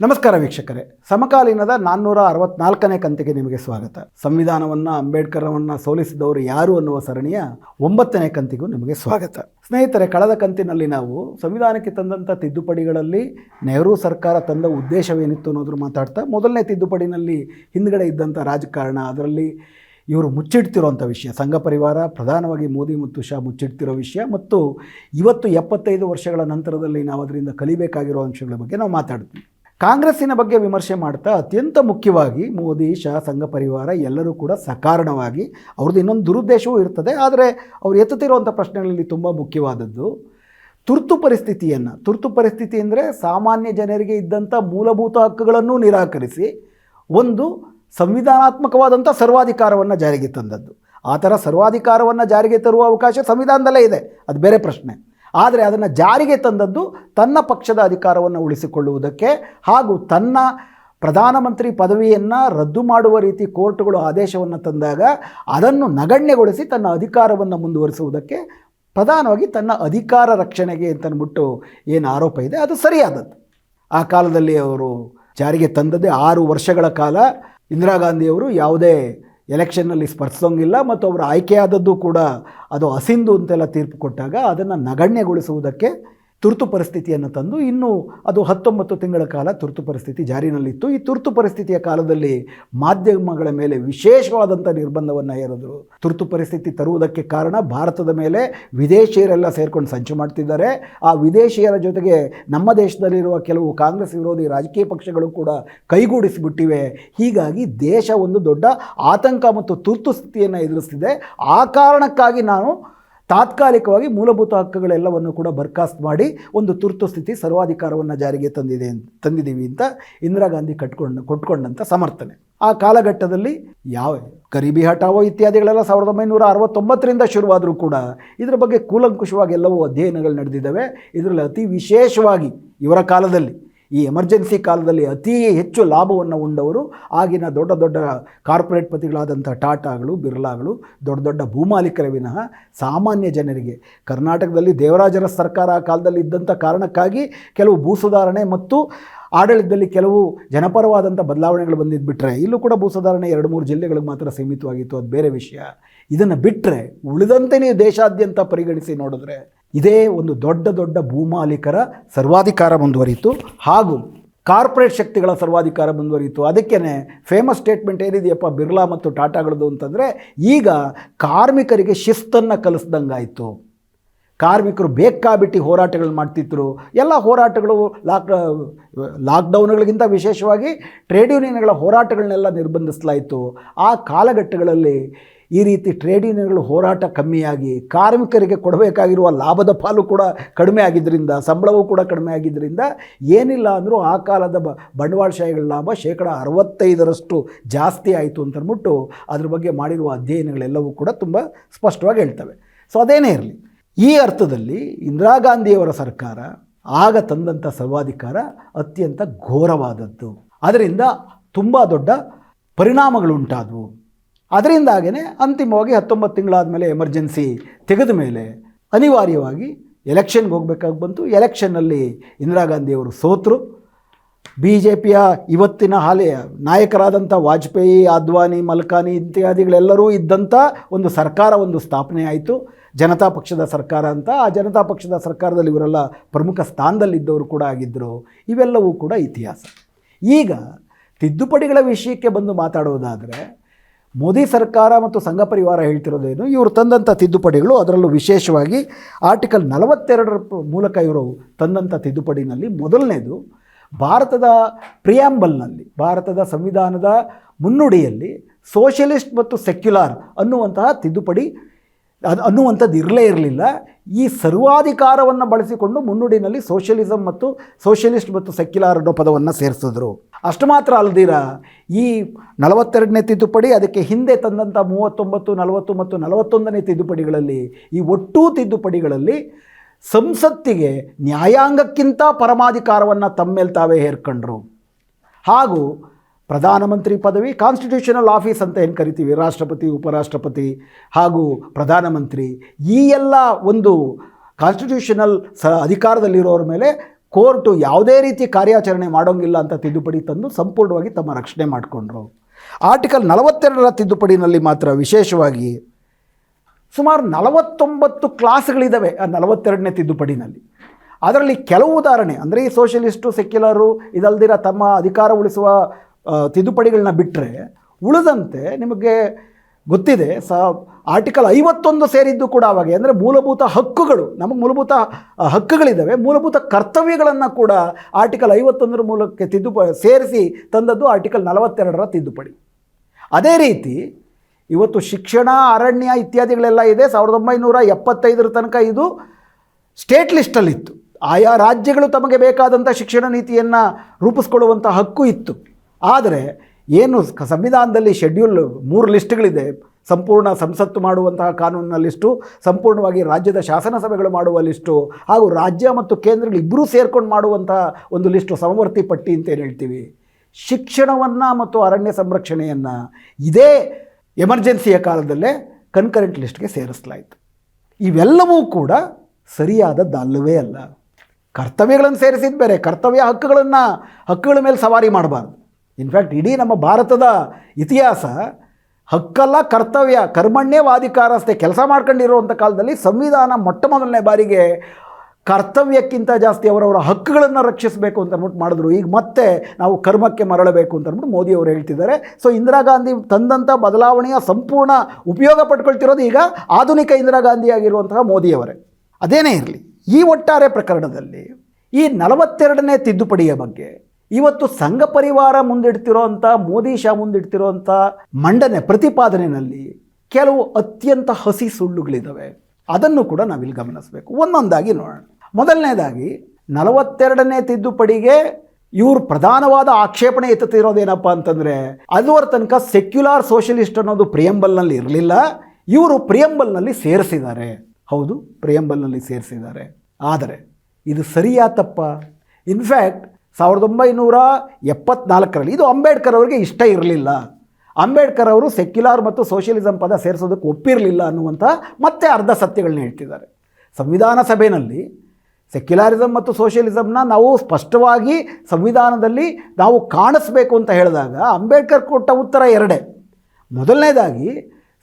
ನಮಸ್ಕಾರ ವೀಕ್ಷಕರೇ. ಸಮಕಾಲೀನದ ನಾನ್ನೂರ ಅರವತ್ನಾಲ್ಕನೇ ಕಂತಿಗೆ ನಿಮಗೆ ಸ್ವಾಗತ. ಸಂವಿಧಾನವನ್ನು, ಅಂಬೇಡ್ಕರವನ್ನು ಸೋಲಿಸಿದವರು ಯಾರು ಅನ್ನುವ ಸರಣಿಯ ಒಂಬತ್ತನೇ ಕಂತಿಗೂ ನಿಮಗೆ ಸ್ವಾಗತ. ಸ್ನೇಹಿತರೆ, ಕಳೆದ ಕಂತಿನಲ್ಲಿ ನಾವು ಸಂವಿಧಾನಕ್ಕೆ ತಂದಂಥ ತಿದ್ದುಪಡಿಗಳಲ್ಲಿ ನೆಹರು ಸರ್ಕಾರ ತಂದ ಉದ್ದೇಶವೇನಿತ್ತು ಅನ್ನೋದ್ರ ಮಾತಾಡ್ತಾ, ಮೊದಲನೇ ತಿದ್ದುಪಡಿನಲ್ಲಿ ಹಿಂದ್ಗಡೆ ಇದ್ದಂಥ ರಾಜಕಾರಣ, ಅದರಲ್ಲಿ ಇವರು ಮುಚ್ಚಿಡ್ತಿರೋಂಥ ವಿಷಯ, ಸಂಘ ಪರಿವಾರ, ಪ್ರಧಾನವಾಗಿ ಮೋದಿ ಮತ್ತು ಶಾ ಮುಚ್ಚಿಡ್ತಿರೋ ವಿಷಯ ಮತ್ತು ಇವತ್ತು ಎಪ್ಪತ್ತೈದು ವರ್ಷಗಳ ನಂತರದಲ್ಲಿ ನಾವು ಅದರಿಂದ ಕಲಿಬೇಕಾಗಿರೋ ಅಂಶಗಳ ಬಗ್ಗೆ ನಾವು ಮಾತಾಡ್ತೀವಿ. ಕಾಂಗ್ರೆಸ್ಸಿನ ಬಗ್ಗೆ ವಿಮರ್ಶೆ ಮಾಡ್ತಾ ಅತ್ಯಂತ ಮುಖ್ಯವಾಗಿ ಮೋದಿ, ಶಾ, ಸಂಘ ಪರಿವಾರ ಎಲ್ಲರೂ ಕೂಡ ಸಕಾರಣವಾಗಿ ಅವ್ರದ್ದು ಇನ್ನೊಂದು ದುರುದ್ದೇಶವೂ ಇರ್ತದೆ. ಆದರೆ ಅವ್ರು ಎತ್ತುತ್ತಿರುವಂಥ ಪ್ರಶ್ನೆಗಳಲ್ಲಿ ತುಂಬ ಮುಖ್ಯವಾದದ್ದು ತುರ್ತು ಪರಿಸ್ಥಿತಿಯನ್ನು. ತುರ್ತು ಪರಿಸ್ಥಿತಿ ಅಂದರೆ ಸಾಮಾನ್ಯ ಜನರಿಗೆ ಇದ್ದಂಥ ಮೂಲಭೂತ ಹಕ್ಕುಗಳನ್ನು ನಿರಾಕರಿಸಿ ಒಂದು ಸಂವಿಧಾನಾತ್ಮಕವಾದಂಥ ಸರ್ವಾಧಿಕಾರವನ್ನು ಜಾರಿಗೆ ತಂದದ್ದು. ಆ ಥರ ಸರ್ವಾಧಿಕಾರವನ್ನು ಜಾರಿಗೆ ತರುವ ಅವಕಾಶ ಸಂವಿಧಾನದಲ್ಲೇ ಇದೆ. ಅದು ಬೇರೆ ಪ್ರಶ್ನೆ. ಆದರೆ ಅದನ್ನು ಜಾರಿಗೆ ತಂದದ್ದು ತನ್ನ ಪಕ್ಷದ ಅಧಿಕಾರವನ್ನು ಉಳಿಸಿಕೊಳ್ಳುವುದಕ್ಕೆ ಹಾಗೂ ತನ್ನ ಪ್ರಧಾನಮಂತ್ರಿ ಪದವಿಯನ್ನು ರದ್ದು ಮಾಡುವ ರೀತಿ ಕೋರ್ಟ್ಗಳು ಆದೇಶವನ್ನು ತಂದಾಗ ಅದನ್ನು ನಗಣ್ಯಗೊಳಿಸಿ ತನ್ನ ಅಧಿಕಾರವನ್ನು ಮುಂದುವರಿಸುವುದಕ್ಕೆ ಪ್ರಧಾನವಾಗಿ ತನ್ನ ಅಧಿಕಾರ ರಕ್ಷಣೆಗೆ ಅಂತನ್ಬಿಟ್ಟು ಏನು ಆರೋಪ ಇದೆ, ಅದು ಸರಿಯಾದದ್ದು. ಆ ಕಾಲದಲ್ಲಿ ಅವರು ಜಾರಿಗೆ ತಂದದ್ದೇ ಆರು ವರ್ಷಗಳ ಕಾಲ ಇಂದಿರಾ ಗಾಂಧಿಯವರು ಯಾವುದೇ ಎಲೆಕ್ಷನ್ನಲ್ಲಿ ಸ್ಪರ್ಶಿಸೋಂಗಿಲ್ಲ ಮತ್ತು ಅವರು ಆಯ್ಕೆಯಾದದ್ದು ಕೂಡ ಅದು ಅಸಿಂಧು ಅಂತೆಲ್ಲ ತೀರ್ಪು ಕೊಟ್ಟಾಗ ಅದನ್ನು ನಗಣ್ಯಗೊಳಿಸುವುದಕ್ಕೆ ತುರ್ತು ಪರಿಸ್ಥಿತಿಯನ್ನು ತಂದು ಇನ್ನು ಅದು ಹತ್ತೊಂಬತ್ತು ತಿಂಗಳ ಕಾಲ ತುರ್ತು ಪರಿಸ್ಥಿತಿ ಜಾರಿನಲ್ಲಿತ್ತು. ಈ ತುರ್ತು ಪರಿಸ್ಥಿತಿಯ ಕಾಲದಲ್ಲಿ ಮಾಧ್ಯಮಗಳ ಮೇಲೆ ವಿಶೇಷವಾದಂಥ ನಿರ್ಬಂಧವನ್ನು ಹೇರಿದ್ರು. ತುರ್ತು ಪರಿಸ್ಥಿತಿ ತರುವುದಕ್ಕೆ ಕಾರಣ ಭಾರತದ ಮೇಲೆ ವಿದೇಶಿಯರೆಲ್ಲ ಸೇರ್ಕೊಂಡು ಸಂಚು ಮಾಡ್ತಿದ್ದಾರೆ. ಆ ವಿದೇಶಿಯರ ಜೊತೆಗೆ ನಮ್ಮ ದೇಶದಲ್ಲಿರುವ ಕೆಲವು ಕಾಂಗ್ರೆಸ್ ವಿರೋಧಿ ರಾಜಕೀಯ ಪಕ್ಷಗಳು ಕೂಡ ಕೈಗೂಡಿಸಿಬಿಟ್ಟಿವೆ. ಹೀಗಾಗಿ ದೇಶ ಒಂದು ದೊಡ್ಡ ಆತಂಕ ಮತ್ತು ತುರ್ತು ಸ್ಥಿತಿಯನ್ನು ಎದುರಿಸ್ತಿದೆ. ಆ ಕಾರಣಕ್ಕಾಗಿ ನಾನು ತಾತ್ಕಾಲಿಕವಾಗಿ ಮೂಲಭೂತ ಹಕ್ಕುಗಳೆಲ್ಲವನ್ನು ಕೂಡ ಬರ್ಖಾಸ್ತ್ ಮಾಡಿ ಒಂದು ತುರ್ತು ಸ್ಥಿತಿ ಸರ್ವಾಧಿಕಾರವನ್ನು ಜಾರಿಗೆ ತಂದಿದೆ ತಂದಿದ್ದೀವಿ ಅಂತ ಇಂದಿರಾ ಗಾಂಧಿ ಕಟ್ಕೊಂಡು ಕೊಟ್ಕೊಂಡಂಥ ಸಮರ್ಥನೆ. ಆ ಕಾಲಘಟ್ಟದಲ್ಲಿ ಯಾವ ಗರೀಬಿ ಹಟಾವೋ ಇತ್ಯಾದಿಗಳೆಲ್ಲ ಸಾವಿರದ ಒಂಬೈನೂರ ಅರವತ್ತೊಂಬತ್ತರಿಂದ ಶುರುವಾದರೂ ಕೂಡ ಇದರ ಬಗ್ಗೆ ಕೂಲಂಕುಷವಾಗಿ ಎಲ್ಲವೂ ಅಧ್ಯಯನಗಳು ನಡೆದಿದ್ದಾವೆ. ಇದರಲ್ಲಿ ಅತಿ ವಿಶೇಷವಾಗಿ ಇವರ ಕಾಲದಲ್ಲಿ ಈ ಎಮರ್ಜೆನ್ಸಿ ಕಾಲದಲ್ಲಿ ಅತಿ ಹೆಚ್ಚು ಲಾಭವನ್ನು ಉಂಡವರು ಆಗಿನ ದೊಡ್ಡ ದೊಡ್ಡ ಕಾರ್ಪೊರೇಟ್ ಪತಿಗಳಾದಂಥ ಟಾಟಾಗಳು, ಬಿರ್ಲಾಗಳು, ದೊಡ್ಡ ದೊಡ್ಡ ಭೂಮಾಲೀಕರ ವಿನಃ ಸಾಮಾನ್ಯ ಜನರಿಗೆ. ಕರ್ನಾಟಕದಲ್ಲಿ ದೇವರಾಜರ ಸರ್ಕಾರ ಆ ಕಾಲದಲ್ಲಿ ಇದ್ದಂಥ ಕಾರಣಕ್ಕಾಗಿ ಕೆಲವು ಭೂ ಸುಧಾರಣೆ ಮತ್ತು ಆಡಳಿತದಲ್ಲಿ ಕೆಲವು ಜನಪರವಾದಂಥ ಬದಲಾವಣೆಗಳು ಬಂದಿದ್ದು ಬಿಟ್ಟರೆ ಇಲ್ಲೂ ಕೂಡ ಭೂ ಸುಧಾರಣೆ ಎರಡು ಮೂರು ಜಿಲ್ಲೆಗಳಿಗೆ ಮಾತ್ರ ಸೀಮಿತವಾಗಿತ್ತು. ಅದು ಬೇರೆ ವಿಷಯ. ಇದನ್ನು ಬಿಟ್ಟರೆ ಉಳಿದಂತೆ ನೀವು ದೇಶಾದ್ಯಂತ ಪರಿಗಣಿಸಿ ನೋಡಿದ್ರೆ ಇದೇ ಒಂದು ದೊಡ್ಡ ದೊಡ್ಡ ಭೂಮಾಲೀಕರ ಸರ್ವಾಧಿಕಾರ ಮುಂದುವರಿಯಿತು ಹಾಗೂ ಕಾರ್ಪೊರೇಟ್ ಶಕ್ತಿಗಳ ಸರ್ವಾಧಿಕಾರ ಮುಂದುವರಿಯಿತು. ಅದಕ್ಕೇ ಫೇಮಸ್ ಸ್ಟೇಟ್ಮೆಂಟ್ ಏನಿದೆಯಪ್ಪ ಬಿರ್ಲಾ ಮತ್ತು ಟಾಟಾಗಳದ್ದು ಅಂತಂದರೆ ಈಗ ಕಾರ್ಮಿಕರಿಗೆ ಶಿಸ್ತನ್ನು ಕಲಿಸ್ದಂಗಾಯಿತು. ಕಾರ್ಮಿಕರು ಬೇಕಾಬಿಟ್ಟು ಹೋರಾಟಗಳು ಮಾಡ್ತಿದ್ರು. ಎಲ್ಲ ಹೋರಾಟಗಳು ಲಾಕ್, ಲಾಕ್ಡೌನ್ಗಳಿಗಿಂತ ವಿಶೇಷವಾಗಿ ಟ್ರೇಡ್ ಯೂನಿಯನ್ಗಳ ಹೋರಾಟಗಳನ್ನೆಲ್ಲ ನಿರ್ಬಂಧಿಸಲಾಯಿತು. ಆ ಕಾಲಘಟ್ಟಗಳಲ್ಲಿ ಈ ರೀತಿ ಟ್ರೇಡ್ ಯೂನಿಯನ್ಗಳು ಹೋರಾಟ ಕಮ್ಮಿಯಾಗಿ ಕಾರ್ಮಿಕರಿಗೆ ಕೊಡಬೇಕಾಗಿರುವ ಲಾಭದ ಪಾಲು ಕೂಡ ಕಡಿಮೆ ಆಗಿದ್ದರಿಂದ, ಸಂಬಳವೂ ಕೂಡ ಕಡಿಮೆ ಆಗಿದ್ದರಿಂದ ಏನಿಲ್ಲ ಅಂದರೂ ಆ ಕಾಲದ ಬ ಬಂಡವಾಳಶಾಹಿಗಳ ಲಾಭ ಶೇಕಡ ಅರವತ್ತೈದರಷ್ಟು ಜಾಸ್ತಿ ಆಯಿತು ಅಂತಂದ್ಬಿಟ್ಟು ಅದ್ರ ಬಗ್ಗೆ ಮಾಡಿರುವ ಅಧ್ಯಯನಗಳೆಲ್ಲವೂ ಕೂಡ ತುಂಬ ಸ್ಪಷ್ಟವಾಗಿ ಹೇಳ್ತವೆ. ಸೊ ಅದೇನೇ ಇರಲಿ, ಈ ಅರ್ಥದಲ್ಲಿ ಇಂದಿರಾ ಗಾಂಧಿಯವರ ಸರ್ಕಾರ ಆಗ ತಂದಂಥ ಸರ್ವಾಧಿಕಾರ ಅತ್ಯಂತ ಘೋರವಾದದ್ದು. ಅದರಿಂದ ತುಂಬ ದೊಡ್ಡ ಪರಿಣಾಮಗಳುಂಟಾದವು. ಅದರಿಂದಾಗೇ ಅಂತಿಮವಾಗಿ ಹತ್ತೊಂಬತ್ತು ತಿಂಗಳಾದ ಮೇಲೆ ಎಮರ್ಜೆನ್ಸಿ ತೆಗೆದ ಮೇಲೆ ಅನಿವಾರ್ಯವಾಗಿ ಎಲೆಕ್ಷನ್ಗೆ ಹೋಗಬೇಕಾಗಿ ಬಂತು. ಎಲೆಕ್ಷನ್ನಲ್ಲಿ ಇಂದಿರಾ ಗಾಂಧಿಯವರು ಸೋತರು. ಬಿ ಜೆ ಪಿಯ ಇವತ್ತಿನ ಹಾಲಿ ನಾಯಕರಾದಂಥ ವಾಜಪೇಯಿ, ಅದ್ವಾನಿ, ಮಲ್ಕಾನಿ ಇತ್ಯಾದಿಗಳೆಲ್ಲರೂ ಇದ್ದಂಥ ಒಂದು ಸರ್ಕಾರ, ಒಂದು ಸ್ಥಾಪನೆ ಆಯಿತು. ಜನತಾ ಪಕ್ಷದ ಸರ್ಕಾರ ಅಂತ. ಆ ಜನತಾ ಪಕ್ಷದ ಸರ್ಕಾರದಲ್ಲಿ ಇವರೆಲ್ಲ ಪ್ರಮುಖ ಸ್ಥಾನದಲ್ಲಿದ್ದವರು ಕೂಡ ಆಗಿದ್ದರು. ಇವೆಲ್ಲವೂ ಕೂಡ ಇತಿಹಾಸ. ಈಗ ತಿದ್ದುಪಡಿಗಳ ವಿಷಯಕ್ಕೆ ಬಂದು ಮಾತಾಡೋದಾದರೆ ಮೋದಿ ಸರ್ಕಾರ ಮತ್ತು ಸಂಘ ಪರಿವಾರ ಹೇಳ್ತಿರೋದೇನು? ಇವರು ತಂದಂಥ ತಿದ್ದುಪಡಿಗಳು, ಅದರಲ್ಲೂ ವಿಶೇಷವಾಗಿ ಆರ್ಟಿಕಲ್ ನಲವತ್ತೆರಡರ ಮೂಲಕ ಇವರು ತಂದಂಥ ತಿದ್ದುಪಡಿನಲ್ಲಿ ಮೊದಲನೇದು, ಭಾರತದ ಪ್ರಿಯಾಂಬಲ್ನಲ್ಲಿ, ಭಾರತದ ಸಂವಿಧಾನದ ಮುನ್ನುಡಿಯಲ್ಲಿ ಸೋಷಿಯಲಿಸ್ಟ್ ಮತ್ತು ಸೆಕ್ಯುಲಾರ್ ಅನ್ನುವಂತಹ ತಿದ್ದುಪಡಿ ಅದು ಅನ್ನುವಂಥದ್ದು ಇರಲೇ ಇರಲಿಲ್ಲ. ಈ ಸರ್ವಾಧಿಕಾರವನ್ನು ಬಳಸಿಕೊಂಡು ಮುನ್ನುಡಿನಲ್ಲಿ ಸೋಷಿಯಲಿಸಮ್ ಮತ್ತು ಸೋಷಿಯಲಿಸ್ಟ್ ಮತ್ತು ಸೆಕ್ಯುಲಾರ್ ಅನ್ನೋ ಪದವನ್ನು ಸೇರಿಸಿದ್ರು. ಅಷ್ಟು ಮಾತ್ರ ಅಲ್ದಿರ, ಈ ನಲವತ್ತೆರಡನೇ ತಿದ್ದುಪಡಿ ಅದಕ್ಕೆ ಹಿಂದೆ ತಂದಂಥ ಮೂವತ್ತೊಂಬತ್ತು, ನಲವತ್ತು ಮತ್ತು ನಲವತ್ತೊಂದನೇ ತಿದ್ದುಪಡಿಗಳಲ್ಲಿ, ಈ ಒಟ್ಟೂ ತಿದ್ದುಪಡಿಗಳಲ್ಲಿ ಸಂಸತ್ತಿಗೆ ನ್ಯಾಯಾಂಗಕ್ಕಿಂತ ಪರಮಾಧಿಕಾರವನ್ನು ತಮ್ಮೇಲೆ ತಾವೇ ಹೇರ್ಕೊಂಡ್ರು. ಹಾಗೂ ಪ್ರಧಾನಮಂತ್ರಿ ಪದವಿ ಕಾನ್ಸ್ಟಿಟ್ಯೂಷನಲ್ ಆಫೀಸ್ ಅಂತ ಏನು ಕರಿತೀವಿ? ರಾಷ್ಟ್ರಪತಿ, ಉಪರಾಷ್ಟ್ರಪತಿ ಹಾಗೂ ಪ್ರಧಾನಮಂತ್ರಿ. ಈ ಎಲ್ಲ ಒಂದು ಕಾನ್ಸ್ಟಿಟ್ಯೂಷನಲ್ ಸ ಅಧಿಕಾರದಲ್ಲಿರೋರ ಮೇಲೆ ಕೋರ್ಟು ಯಾವುದೇ ರೀತಿ ಕಾರ್ಯಾಚರಣೆ ಮಾಡೋಂಗಿಲ್ಲ ಅಂತ ತಿದ್ದುಪಡಿ ತಂದು ಸಂಪೂರ್ಣವಾಗಿ ತಮ್ಮ ರಕ್ಷಣೆ ಮಾಡಿಕೊಂಡ್ರು. ಆರ್ಟಿಕಲ್ ನಲವತ್ತೆರಡರ ತಿದ್ದುಪಡಿನಲ್ಲಿ ಮಾತ್ರ ವಿಶೇಷವಾಗಿ ಸುಮಾರು ನಲವತ್ತೊಂಬತ್ತು ಕ್ಲಾಸ್ಗಳಿದ್ದಾವೆ ಆ ನಲವತ್ತೆರಡನೇ ತಿದ್ದುಪಡಿನಲ್ಲಿ. ಅದರಲ್ಲಿ ಕೆಲವು ಉದಾಹರಣೆ, ಅಂದರೆ ಈ ಸೋಷಲಿಸ್ಟು ಸೆಕ್ಯುಲರು ಇದಲ್ದಿರ ತಮ್ಮ ಅಧಿಕಾರ ಉಳಿಸುವ ತಿದ್ದುಪಡಿಗಳನ್ನ ಬಿಟ್ಟರೆ ಉಳಿದಂತೆ ನಿಮಗೆ ಗೊತ್ತಿದೆ, ಸ ಆರ್ಟಿಕಲ್ ಐವತ್ತೊಂದು ಸೇರಿದ್ದು ಕೂಡ ಅವಾಗೆ ಅಂದರೆ ಮೂಲಭೂತ ಹಕ್ಕುಗಳು, ನಮಗೆ ಮೂಲಭೂತ ಹಕ್ಕುಗಳಿದ್ದಾವೆ ಮೂಲಭೂತ ಕರ್ತವ್ಯಗಳನ್ನು ಕೂಡ ಆರ್ಟಿಕಲ್ ಐವತ್ತೊಂದರ ಮೂಲಕ್ಕೆ ತಿದ್ದುಪ, ಸೇರಿಸಿ ತಂದದ್ದು ಆರ್ಟಿಕಲ್ ನಲವತ್ತೆರಡರ ತಿದ್ದುಪಡಿ. ಅದೇ ರೀತಿ, ಇವತ್ತು ಶಿಕ್ಷಣ, ಅರಣ್ಯ ಇತ್ಯಾದಿಗಳೆಲ್ಲ ಇದೆ. ಸಾವಿರದ ಒಂಬೈನೂರ ಎಪ್ಪತ್ತೈದರ ತನಕ ಇದು ಸ್ಟೇಟ್ ಲಿಸ್ಟಲ್ಲಿತ್ತು ಆಯಾ ರಾಜ್ಯಗಳು ತಮಗೆ ಬೇಕಾದಂಥ ಶಿಕ್ಷಣ ನೀತಿಯನ್ನು ರೂಪಿಸ್ಕೊಳ್ಳುವಂಥ ಹಕ್ಕು ಇತ್ತು. ಆದರೆ ಏನು ಸಂವಿಧಾನದಲ್ಲಿ ಶೆಡ್ಯೂಲ್ ಮೂರು ಲಿಸ್ಟ್ಗಳಿದೆ ಸಂಪೂರ್ಣ ಸಂಸತ್ತು ಮಾಡುವಂತಹ ಕಾನೂನಿನ ಲಿಸ್ಟು ಸಂಪೂರ್ಣವಾಗಿ ರಾಜ್ಯದ ಶಾಸನ ಸಭೆಗಳು ಮಾಡುವ ಲಿಸ್ಟು ಹಾಗೂ ರಾಜ್ಯ ಮತ್ತು ಕೇಂದ್ರಗಳು ಇಬ್ಬರೂ ಸೇರ್ಕೊಂಡು ಮಾಡುವಂತಹ ಒಂದು ಲಿಸ್ಟು ಸಮವರ್ತಿ ಪಟ್ಟಿ ಅಂತ ಏನು ಹೇಳ್ತೀವಿ? ಶಿಕ್ಷಣವನ್ನು ಮತ್ತು ಅರಣ್ಯ ಸಂರಕ್ಷಣೆಯನ್ನು ಇದೇ ಎಮರ್ಜೆನ್ಸಿಯ ಕಾಲದಲ್ಲೇ ಕನ್ಕರೆಂಟ್ ಲಿಸ್ಟ್ಗೆ ಸೇರಿಸಲಾಯಿತು. ಇವೆಲ್ಲವೂ ಕೂಡ ಸರಿಯಾದದ್ದಲ್ಲವೇ ಅಲ್ಲ. ಕರ್ತವ್ಯಗಳನ್ನು ಸೇರಿಸಿದ ಬೇರೆ, ಕರ್ತವ್ಯ ಹಕ್ಕುಗಳನ್ನು, ಹಕ್ಕುಗಳ ಮೇಲೆ ಸವಾರಿ ಮಾಡಬಾರ್ದು. ಇನ್ಫ್ಯಾಕ್ಟ್ ಇಡೀ ನಮ್ಮ ಭಾರತದ ಇತಿಹಾಸ ಹಕ್ಕಲ್ಲ ಕರ್ತವ್ಯ ಕರ್ಮಣ್ಯವಾಧಿಕಾರಸ್ಥೆ ಕೆಲಸ ಮಾಡ್ಕೊಂಡಿರುವಂಥ ಕಾಲದಲ್ಲಿ ಸಂವಿಧಾನ ಮೊಟ್ಟ ಮೊದಲನೇ ಬಾರಿಗೆ ಕರ್ತವ್ಯಕ್ಕಿಂತ ಜಾಸ್ತಿ ಅವರವರ ಹಕ್ಕುಗಳನ್ನು ರಕ್ಷಿಸಬೇಕು ಅಂತ ಅಂದ್ಬಿಟ್ಟು ಮಾಡಿದ್ರು. ಈಗ ಮತ್ತೆ ನಾವು ಕರ್ಮಕ್ಕೆ ಮರಳಬೇಕು ಅಂತ ಅಂದ್ಬಿಟ್ಟು ಮೋದಿ ಅವರು ಹೇಳ್ತಿದ್ದಾರೆ. ಸೊ ಇಂದಿರಾ ಗಾಂಧಿ ತಂದಂಥ ಬದಲಾವಣೆಯ ಸಂಪೂರ್ಣ ಉಪಯೋಗ ಪಡ್ಕೊಳ್ತಿರೋದು ಈಗ ಆಧುನಿಕ ಇಂದಿರಾ ಗಾಂಧಿ ಆಗಿರುವಂತಹ ಮೋದಿಯವರೇ ಅದೇನೇ ಇರಲಿ, ಈ ಒಟ್ಟಾರೆ ಪ್ರಕರಣದಲ್ಲಿ ಈ ನಲವತ್ತೆರಡನೇ ತಿದ್ದುಪಡಿಯ ಬಗ್ಗೆ ಇವತ್ತು ಸಂಘ ಪರಿವಾರ ಮುಂದಿಡ್ತಿರೋಂಥ ಮೋದಿ ಶಾ ಮುಂದಿಡ್ತಿರೋಂಥ ಮಂಡನೆ ಪ್ರತಿಪಾದನೆಯಲ್ಲಿ ಕೆಲವು ಅತ್ಯಂತ ಹಸಿ ಸುಳ್ಳುಗಳಿದ್ದಾವೆ ಅದನ್ನು ಕೂಡ ನಾವಿಲ್ಲಿ ಗಮನಿಸಬೇಕು. ಒಂದೊಂದಾಗಿ ನೋಡೋಣ. ಮೊದಲನೇದಾಗಿ, ನಲವತ್ತೆರಡನೇ ತಿದ್ದುಪಡಿಗೆ ಇವರು ಪ್ರಧಾನವಾದ ಆಕ್ಷೇಪಣೆ ಎತ್ತುತ್ತಿರೋದೇನಪ್ಪ ಅಂತಂದರೆ, ಅದುವರ ತನಕ ಸೆಕ್ಯುಲಾರ್ ಸೋಷಲಿಸ್ಟ್ ಅನ್ನೋದು ಪ್ರಿಯಂಬಲ್ನಲ್ಲಿ ಇರಲಿಲ್ಲ. ಇವರು ಪ್ರಿಯಂಬಲ್ನಲ್ಲಿ ಸೇರಿಸಿದ್ದಾರೆ. ಹೌದು ಪ್ರಿಯಂಬಲ್ನಲ್ಲಿ ಸೇರಿಸಿದ್ದಾರೆ. ಆದರೆ, ಇದು ಸರಿಯಾ ತಪ್ಪ? ಇನ್ಫ್ಯಾಕ್ಟ್ ಸಾವಿರದ ಒಂಬೈನೂರ ಎಪ್ಪತ್ನಾಲ್ಕರಲ್ಲಿ. ಇದು ಅಂಬೇಡ್ಕರ್ ಅವರಿಗೆ ಇಷ್ಟ ಇರಲಿಲ್ಲ. ಅಂಬೇಡ್ಕರ್ ಅವರು ಸೆಕ್ಯುಲಾರ್ ಮತ್ತು ಸೋಷಿಯಲಿಸಂ ಪದ ಸೇರಿಸೋದಕ್ಕೆ ಒಪ್ಪಿರಲಿಲ್ಲ ಅನ್ನುವಂಥ ಮತ್ತೆ ಅರ್ಧ ಸತ್ಯಗಳನ್ನ ಹೇಳ್ತಿದ್ದಾರೆ. ಸಂವಿಧಾನ ಸಭೆಯಲ್ಲಿ ಸೆಕ್ಯುಲಾರಿಸಮ್ ಮತ್ತು ಸೋಷಿಯಲಿಸಮ್ನ ನಾವು ಸ್ಪಷ್ಟವಾಗಿ ಸಂವಿಧಾನದಲ್ಲಿ ನಾವು ಕಾಣಿಸ್ಬೇಕು ಅಂತ ಹೇಳಿದಾಗ ಅಂಬೇಡ್ಕರ್ ಕೊಟ್ಟ ಉತ್ತರ ಎರಡೇ. ಮೊದಲನೇದಾಗಿ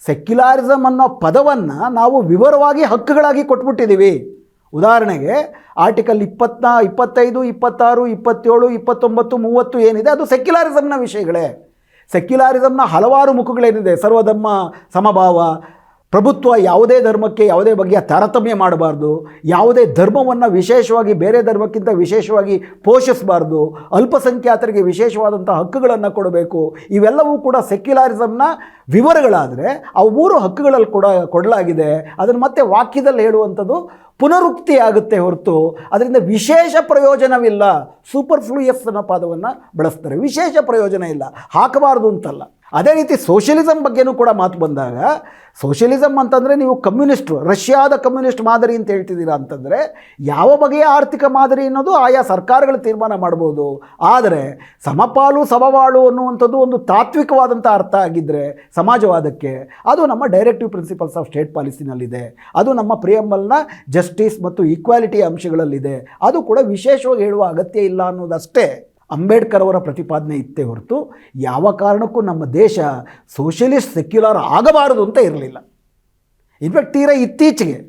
ಸೆಕ್ಯುಲಾರಿಸಮ್ ಅನ್ನೋ ಪದವನ್ನು ನಾವು ವಿವರವಾಗಿ ಹಕ್ಕುಗಳಾಗಿ ಕೊಟ್ಬಿಟ್ಟಿದ್ದೀವಿ. ಉದಾಹರಣೆಗೆ ಆರ್ಟಿಕಲ್ ಇಪ್ಪತ್ನಾ, ಇಪ್ಪತ್ತೈದು, ಇಪ್ಪತ್ತಾರು, ಇಪ್ಪತ್ತೇಳು, ಇಪ್ಪತ್ತೊಂಬತ್ತು, ಮೂವತ್ತು ಏನಿದೆ, ಅದು ಸೆಕ್ಯುಲಾರಿಸಮ್ನ ವಿಷಯಗಳೇ. ಸೆಕ್ಯುಲಾರಿಸಮ್ನ ಹಲವಾರು ಮುಖಗಳೇನಿದೆ. ಸರ್ವಧರ್ಮ ಸಮಭಾವ ಪ್ರಭುತ್ವ ಯಾವುದೇ ಧರ್ಮಕ್ಕೆ ಯಾವುದೇ ಬಗೆಯ ತಾರತಮ್ಯ ಮಾಡಬಾರ್ದು, ಯಾವುದೇ ಧರ್ಮವನ್ನು ವಿಶೇಷವಾಗಿ ಬೇರೆ ಧರ್ಮಕ್ಕಿಂತ ವಿಶೇಷವಾಗಿ ಪೋಷಿಸಬಾರ್ದು, ಅಲ್ಪಸಂಖ್ಯಾತರಿಗೆ ವಿಶೇಷವಾದಂಥ ಹಕ್ಕುಗಳನ್ನು ಕೊಡಬೇಕು, ಇವೆಲ್ಲವೂ ಕೂಡ ಸೆಕ್ಯುಲಾರಿಸಮ್ನ ವಿವರಗಳಾದರೆ ಆ ಮೂರು ಹಕ್ಕುಗಳಲ್ಲಿ ಕೊಡ, ಕೊಡಲಾಗಿದೆ. ಅದನ್ನು ಮತ್ತೆ ವಾಕ್ಯದಲ್ಲಿ ಹೇಳುವಂಥದ್ದು ಪುನರುಕ್ತಿ ಆಗುತ್ತೆ ಹೊರತು, ಅದರಿಂದ ವಿಶೇಷ ಪ್ರಯೋಜನವಿಲ್ಲ. ಸೂಪರ್ ಫ್ಲೂಯಸ್ ಅನ್ನೋ ಪದವನ್ನು ಬಳಸ್ತಾರೆ. ವಿಶೇಷ ಪ್ರಯೋಜನ ಇಲ್ಲ. ಹಾಕಬಾರ್ದು ಅಂತಲ್ಲ. ಅದೇ ರೀತಿ ಸೋಷಿಯಲಿಸಮ್ ಬಗ್ಗೆನೂ ಕೂಡ ಮಾತು ಬಂದಾಗ ಸೋಷಿಯಲಿಸಮ್ ಅಂತಂದರೆ ನೀವು ಕಮ್ಯುನಿಸ್ಟ್, ರಷ್ಯಾದ ಕಮ್ಯುನಿಸ್ಟ್ ಮಾದರಿ ಅಂತ ಹೇಳ್ತಿದ್ದೀರಾ ಅಂತಂದರೆ, ಯಾವ ಬಗೆಯ ಆರ್ಥಿಕ ಮಾದರಿ ಅನ್ನೋದು ಆಯಾ ಸರ್ಕಾರಗಳು ತೀರ್ಮಾನ ಮಾಡ್ಬೋದು. ಆದರೆ ಸಮಪಾಲು, ಸಮವಾಳು ಅನ್ನುವಂಥದ್ದು ಒಂದು ತಾತ್ವಿಕವಾದಂಥ ಅರ್ಥ ಆಗಿದ್ದರೆ ಸಮಾಜವಾದಕ್ಕೆ, ಅದು ನಮ್ಮ ಡೈರೆಕ್ಟಿವ್ ಪ್ರಿನ್ಸಿಪಲ್ಸ್ ಆಫ್ ಸ್ಟೇಟ್ ಪಾಲಿಸಿನಲ್ಲಿದೆ ಅದು ನಮ್ಮ ಪ್ರಿಯಂಬಲ್ನ ಜಸ್ಟಿಸ್ ಮತ್ತು ಈಕ್ವಾಲಿಟಿ ಅಂಶಗಳಲ್ಲಿದೆ. ಅದು ಕೂಡ ವಿಶೇಷವಾಗಿ ಹೇಳುವ ಅಗತ್ಯ ಇಲ್ಲ ಅನ್ನೋದಷ್ಟೇ. ಅಂಬೇಡ್ಕರ್ ಅವರ ಪ್ರತಿಪಾದನೆ ಇತ್ತೇ ಹೊರತು ಯಾವ ಕಾರಣಕ್ಕೂ ನಮ್ಮ ದೇಶ ಸೋಷಿಯಲಿಸ್ಟ್ ಸೆಕ್ಯುಲರ್ ಆಗಬಾರದು ಅಂತ ಇರಲಿಲ್ಲ. ಇನ್ಫ್ಯಾಕ್ಟ್ ತೀರಾ ಇತ್ತೀಚೆಗೆ